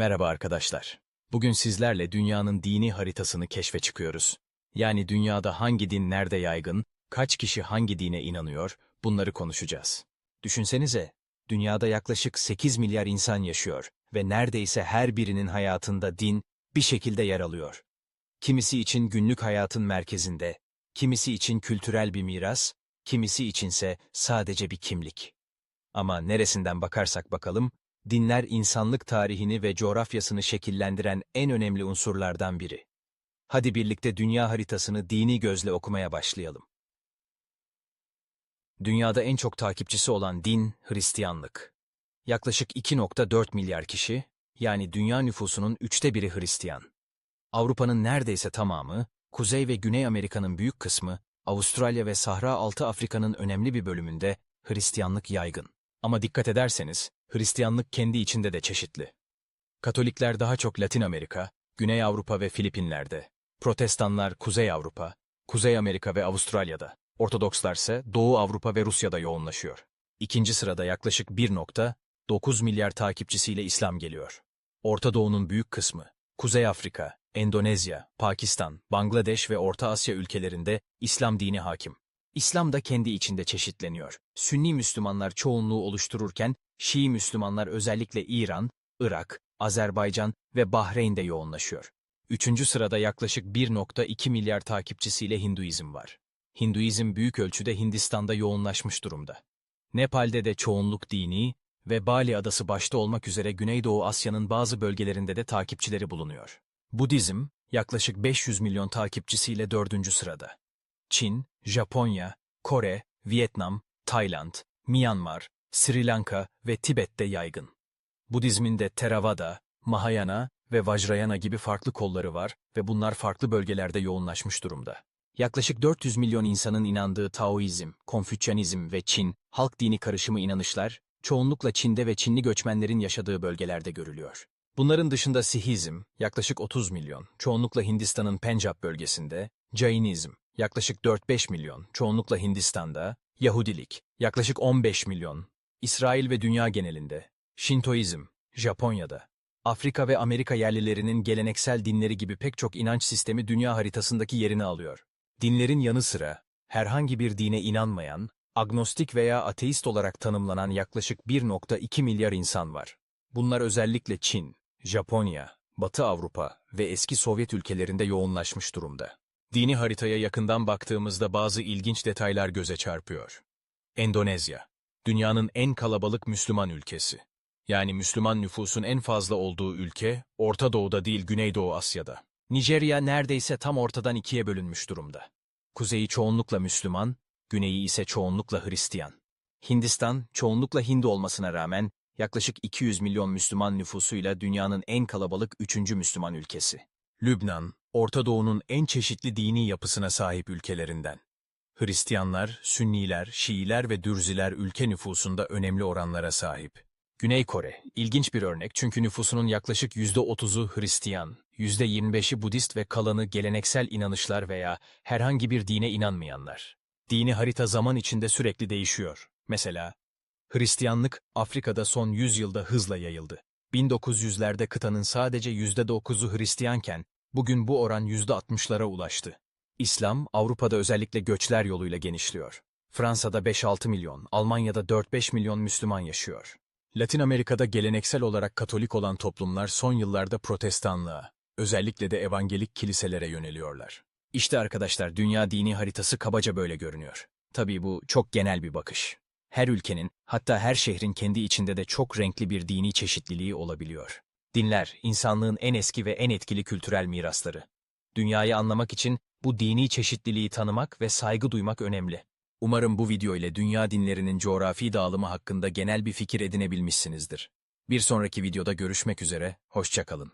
Merhaba arkadaşlar. Bugün sizlerle dünyanın dini haritasını keşfe çıkıyoruz. Yani dünyada hangi din nerede yaygın, kaç kişi hangi dine inanıyor, bunları konuşacağız. Düşünsenize, dünyada yaklaşık 8 milyar insan yaşıyor ve neredeyse her birinin hayatında din bir şekilde yer alıyor. Kimisi için günlük hayatın merkezinde, kimisi için kültürel bir miras, kimisi içinse sadece bir kimlik. Ama neresinden bakarsak bakalım, dinler insanlık tarihini ve coğrafyasını şekillendiren en önemli unsurlardan biri. Hadi birlikte dünya haritasını dini gözle okumaya başlayalım. Dünyada en çok takipçisi olan din Hristiyanlık. Yaklaşık 2.4 milyar kişi, yani dünya nüfusunun üçte biri Hristiyan. Avrupa'nın neredeyse tamamı, Kuzey ve Güney Amerika'nın büyük kısmı, Avustralya ve Sahra Altı Afrika'nın önemli bir bölümünde Hristiyanlık yaygın. Ama dikkat ederseniz, Hristiyanlık kendi içinde de çeşitli. Katolikler daha çok Latin Amerika, Güney Avrupa ve Filipinler'de. Protestanlar Kuzey Avrupa, Kuzey Amerika ve Avustralya'da. Ortodokslar ise Doğu Avrupa ve Rusya'da yoğunlaşıyor. İkinci sırada yaklaşık 1.9 milyar takipçisiyle İslam geliyor. Orta Doğu'nun büyük kısmı, Kuzey Afrika, Endonezya, Pakistan, Bangladeş ve Orta Asya ülkelerinde İslam dini hakim. İslam da kendi içinde çeşitleniyor. Sünni Müslümanlar çoğunluğu oluştururken, Şii Müslümanlar özellikle İran, Irak, Azerbaycan ve Bahreyn'de yoğunlaşıyor. Üçüncü sırada yaklaşık 1.2 milyar takipçisiyle Hinduizm var. Hinduizm büyük ölçüde Hindistan'da yoğunlaşmış durumda. Nepal'de de çoğunluk dini ve Bali adası başta olmak üzere Güneydoğu Asya'nın bazı bölgelerinde de takipçileri bulunuyor. Budizm, yaklaşık 500 milyon takipçisiyle dördüncü sırada. Çin, Japonya, Kore, Vietnam, Tayland, Myanmar, Sri Lanka ve Tibet'te yaygın. Budizmin de Theravada, Mahayana ve Vajrayana gibi farklı kolları var ve bunlar farklı bölgelerde yoğunlaşmış durumda. Yaklaşık 400 milyon insanın inandığı Taoizm, Konfüçyanizm ve Çin, halk dini karışımı inanışlar, çoğunlukla Çin'de ve Çinli göçmenlerin yaşadığı bölgelerde görülüyor. Bunların dışında Sihizm, yaklaşık 30 milyon, çoğunlukla Hindistan'ın Pencap bölgesinde, Jainizm, yaklaşık 4-5 milyon, çoğunlukla Hindistan'da, Yahudilik, yaklaşık 15 milyon, İsrail ve dünya genelinde, Şintoizm, Japonya'da, Afrika ve Amerika yerlilerinin geleneksel dinleri gibi pek çok inanç sistemi dünya haritasındaki yerini alıyor. Dinlerin yanı sıra, herhangi bir dine inanmayan, agnostik veya ateist olarak tanımlanan yaklaşık 1.2 milyar insan var. Bunlar özellikle Çin, Japonya, Batı Avrupa ve eski Sovyet ülkelerinde yoğunlaşmış durumda. Dini haritaya yakından baktığımızda bazı ilginç detaylar göze çarpıyor. Endonezya, dünyanın en kalabalık Müslüman ülkesi. Yani Müslüman nüfusun en fazla olduğu ülke, Orta Doğu'da değil Güneydoğu Asya'da. Nijerya neredeyse tam ortadan ikiye bölünmüş durumda. Kuzeyi çoğunlukla Müslüman, güneyi ise çoğunlukla Hristiyan. Hindistan, çoğunlukla Hindu olmasına rağmen yaklaşık 200 milyon Müslüman nüfusuyla dünyanın en kalabalık üçüncü Müslüman ülkesi. Lübnan, Orta Doğu'nun en çeşitli dini yapısına sahip ülkelerinden. Hristiyanlar, Sünniler, Şiiler ve Dürziler ülke nüfusunda önemli oranlara sahip. Güney Kore, ilginç bir örnek çünkü nüfusunun yaklaşık %30'u Hristiyan, %25'i Budist ve kalanı geleneksel inanışlar veya herhangi bir dine inanmayanlar. Dini harita zaman içinde sürekli değişiyor. Mesela, Hristiyanlık Afrika'da son 100 yılda hızla yayıldı. 1900'lerde kıtanın sadece %9'u Hristiyanken, bugün bu oran %60'lara ulaştı. İslam, Avrupa'da özellikle göçler yoluyla genişliyor. Fransa'da 5-6 milyon, Almanya'da 4-5 milyon Müslüman yaşıyor. Latin Amerika'da geleneksel olarak Katolik olan toplumlar son yıllarda protestanlığa, özellikle de evangelik kiliselere yöneliyorlar. İşte arkadaşlar dünya dini haritası kabaca böyle görünüyor. Tabii bu çok genel bir bakış. Her ülkenin, hatta her şehrin kendi içinde de çok renkli bir dini çeşitliliği olabiliyor. Dinler, insanlığın en eski ve en etkili kültürel mirasları. Dünyayı anlamak için bu dini çeşitliliği tanımak ve saygı duymak önemli. Umarım bu video ile dünya dinlerinin coğrafi dağılımı hakkında genel bir fikir edinebilmişsinizdir. Bir sonraki videoda görüşmek üzere, hoşçakalın.